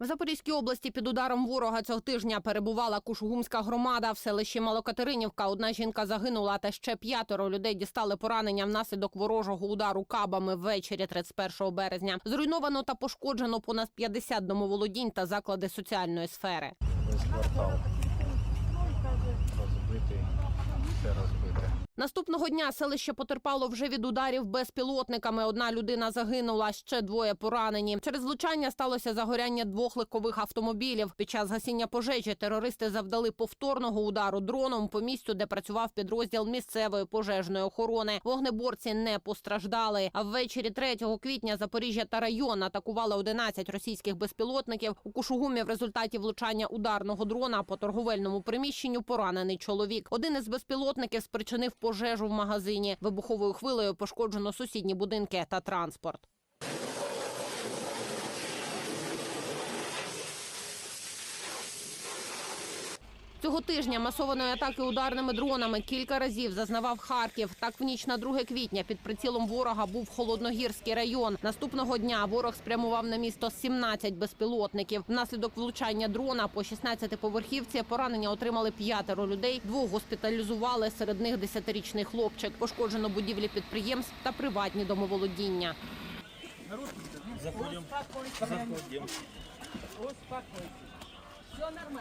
В Запорізькій області під ударом ворога цього тижня перебувала Кушугумська громада. В селищі Малокатеринівка одна жінка загинула, та ще п'ятеро людей дістали поранення внаслідок ворожого удару кабами ввечері 31 березня. Зруйновано та пошкоджено понад 50 домоволодінь та заклади соціальної сфери. Розбитий, все розбите. Наступного дня селище потерпало вже від ударів безпілотниками. Одна людина загинула, ще двоє поранені. Через влучання сталося загоряння двох легкових автомобілів. Під час гасіння пожежі терористи завдали повторного удару дроном по місцю, де працював підрозділ місцевої пожежної охорони. Вогнеборці не постраждали. А ввечері 3 квітня Запоріжжя та район атакували 11 російських безпілотників. У Кушугумі в результаті влучання ударного дрона по торговельному приміщенню поранений чоловік. Один із безпілотників спричинив пожежу в магазині. Вибуховою хвилею пошкоджено сусідні будинки та транспорт. Цього тижня масованої атаки ударними дронами кілька разів зазнавав Харків. Так в ніч на 2 квітня під прицілом ворога був Холодногірський район. Наступного дня ворог спрямував на місто 17 безпілотників. Внаслідок влучання дрона по 16-поверхівці поранення отримали п'ятеро людей. Двох госпіталізували. Серед них 10-річний хлопчик. Пошкоджено будівлі підприємств та приватні домоволодіння. Заходим.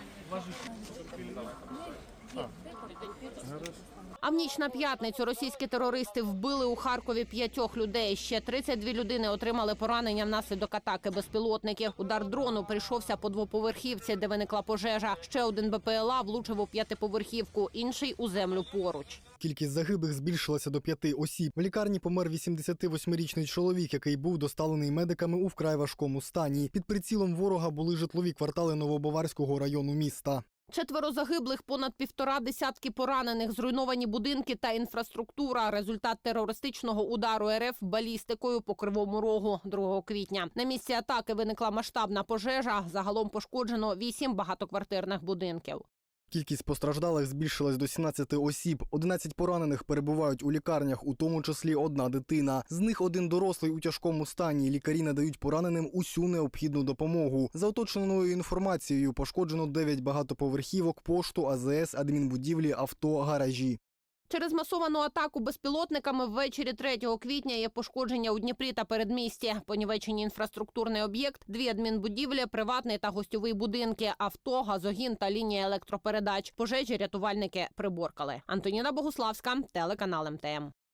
Заходим. А в ніч на п'ятницю російські терористи вбили у Харкові п'ятьох людей. Ще 32 людини отримали поранення внаслідок атаки безпілотників. Удар дрону прийшовся по двоповерхівці, де виникла пожежа. Ще один БПЛА влучив у п'ятиповерхівку, інший у землю поруч. Кількість загиблих збільшилася до п'яти осіб. В лікарні помер 88-річний чоловік, який був доставлений медиками у вкрай важкому стані. Під прицілом ворога були житлові квартали Новобаварського району міста. Четверо загиблих, понад півтора десятки поранених, зруйновані будинки та інфраструктура. Результат терористичного удару РФ балістикою по кривому рогу 2 квітня. На місці атаки виникла масштабна пожежа. Загалом пошкоджено вісім багатоквартирних будинків. Кількість постраждалих збільшилась до 17 осіб. 11 поранених перебувають у лікарнях, у тому числі одна дитина. З них один дорослий у тяжкому стані. Лікарі надають пораненим усю необхідну допомогу. За оточеною інформацією пошкоджено 9 багатоповерхівок, пошту, АЗС, адмінбудівлі, авто, гаражі. Через масовану атаку безпілотниками ввечері 3 квітня є пошкодження у Дніпрі та передмісті. Понівечені інфраструктурний об'єкт, дві адмінбудівлі, приватний та гостьовий будинки, авто, газогін та лінія електропередач. Пожежі рятувальники приборкали. Антоніна Богуславська, телеканал МТМ.